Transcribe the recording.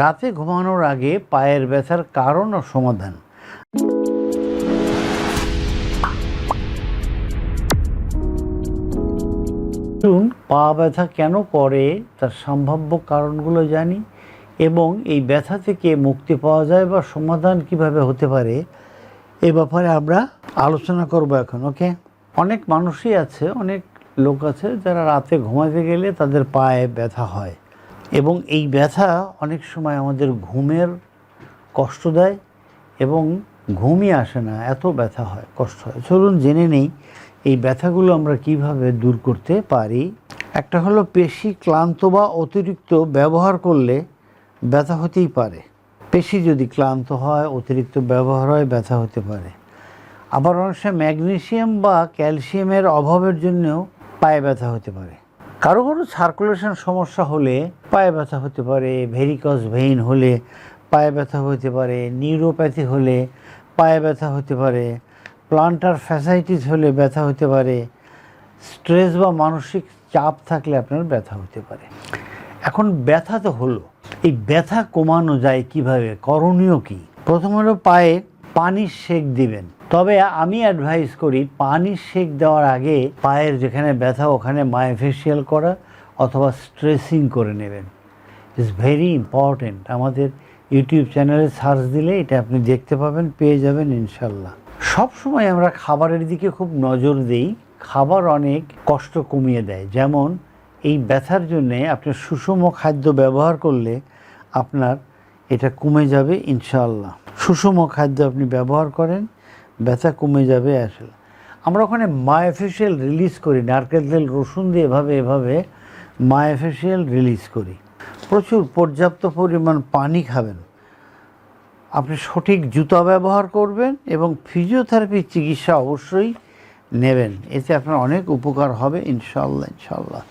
রাতে ঘুমানোর আগে পায়ের ব্যথার কারণ ও সমাধান। চলুন পা ব্যথা কেন করে, তার সম্ভাব্য কারণগুলো জানি এবং এই ব্যথা থেকে মুক্তি পাওয়া যায় বা সমাধান কীভাবে হতে পারে, এ ব্যাপারে আমরা আলোচনা করব এখন, ওকে? অনেক মানুষই আছে, অনেক লোক আছে যারা রাতে ঘুমাতে গেলে তাদের পায়ে ব্যথা হয়। এবং এই ব্যথা অনেক সময় আমাদের ঘুমের কষ্ট দেয় এবং ঘুমই আসে না, এত ব্যথা হয়, কষ্ট হয়। চলুন জেনে নেই এই ব্যথাগুলো আমরা কীভাবে দূর করতে পারি। একটা হলো পেশি ক্লান্ত বা অতিরিক্ত ব্যবহার করলে ব্যথা হতেই পারে। পেশি যদি ক্লান্ত হয়, অতিরিক্ত ব্যবহার হয়, ব্যথা হতে পারে। আবার অনেক সময় ম্যাগনেশিয়াম বা ক্যালসিয়ামের অভাবের জন্যও পায়ে ব্যথা হতে পারে। কারও কারও সার্কুলেশন সমস্যা হলে পায়ে ব্যথা হতে পারে ভেরিকস ভেইন হলে পায়ে ব্যথা হতে পারে নিউরোপ্যাথি হলে পায়ে ব্যথা হতে পারে প্লান্টার ফ্যাসাইটিস হলে ব্যথা হতে পারে স্ট্রেস বা মানসিক চাপ থাকলে আপনার ব্যথা হতে পারে। এখন ব্যথা তো হলো। এই ব্যথা কমানো যায় কীভাবে? করণীয় কি? প্রথম হলো পায়ে পানির সেক দিবেন। তবে আমি অ্যাডভাইস করি পানির সেক দেওয়ার আগে পায়ের যেখানে ব্যথা, ওখানে মায়োফেশিয়াল করা অথবা স্ট্রেসিং করে নেবেন। ইটস ভেরি ইম্পর্টেন্ট আমাদের ইউটিউব চ্যানেলে সার্চ দিলে এটা আপনি দেখতে পাবেন, পেয়ে যাবেন ইনশাল্লাহ। সব সময় আমরা খাবারের দিকে খুব নজর দিই। খাবার অনেক কষ্ট কমিয়ে দেয়। যেমন এই ব্যথার জন্যে আপনি সুষম খাদ্য ব্যবহার করলে আপনার এটা কমে যাবে ইনশাআল্লাহ সুষম খাদ্য আপনি ব্যবহার করেন, ব্যথা কমে যাবে আসলে। আমরা ওখানে মায়োফেশিয়াল রিলিজ করি, নারকেল তেল, রসুন দিয়ে এভাবে এভাবে মায়োফেশিয়াল রিলিজ করি। প্রচুর পর্যাপ্ত পরিমাণ পানি খাবেন। আপনি সঠিক জুতা ব্যবহার করবেন এবং ফিজিওথেরাপির চিকিৎসা অবশ্যই নেবেন। এতে আপনার অনেক উপকার হবে ইনশাল্লাহ ইনশাল্লাহ